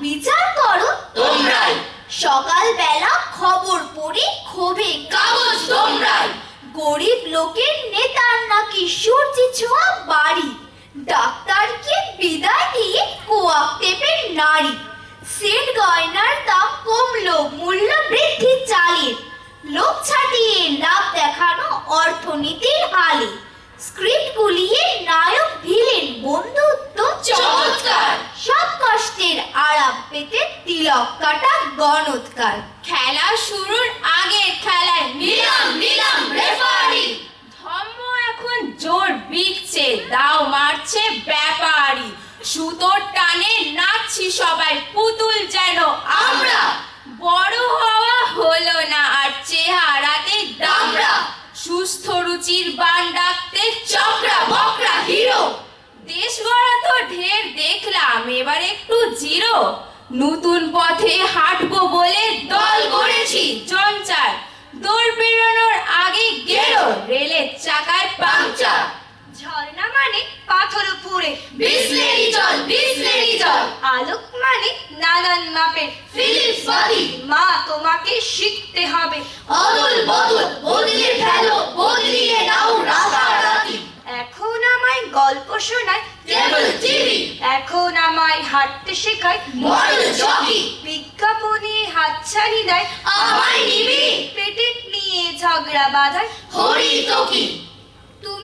বিচার করো। তোমরাই। সকাল বেলা খবর ক্ষোভে কাগজ তোমরাই। গরিব লোকের নেতার নাকি ছোঁয়া বাড়ি। ডাক্তারকে বিদায় দিয়ে কোয়াক টেপের নারী সেট গয়নার দাম কমলো মূল্য বৃদ্ধি চালের লোক ছাটিয়ে লাভ দেখানো অর্থনীতির আলে। স্ক্রিপ্ট গুলিয়ে নায়ক পেতে তিলক কাটা গণৎকার খেলা শুরুর আগে খেলায় নিলাম নিলাম রেফারি ধর্ম এখন জোর বিকছে, দাও মারছে ব্যাপারি। সুতোর টানে নাচছি সবাই, পুতুল যেন আমরা। বড় হওয়া হলো না আর চেহারাতে দামরা সুস্থ রুচির বান ডাকতে চক্রা বকরা হিরো। দেশ গড়া তো ঢের দেখলাম, এবার একটু জিরো। নতুন পথে হাঁটবো বলে দল গড়েছি চঞ্চার দৌড় বেরোনোর আগে গেল রেলের চাকায় পাংচার। ঝর্ণা মানে পাথর পুরে বিসলেরি জল বিসলেরি জল। আলোক মানে নানান মাপের। ফিলিপস বাড়ি মা তোমাকে শিখতে হবে। অদল বদল বদলে ফেলো। শোনায় কেবল টিভি। এখন আমায় হাঁটতে শেখায়। Model jockey. বিজ্ঞাপনে হাতছানি দেয়। আমায় নিবি। পেটেন্ট নিয়ে ঝগড়া বাঁধায়। হরি তো কি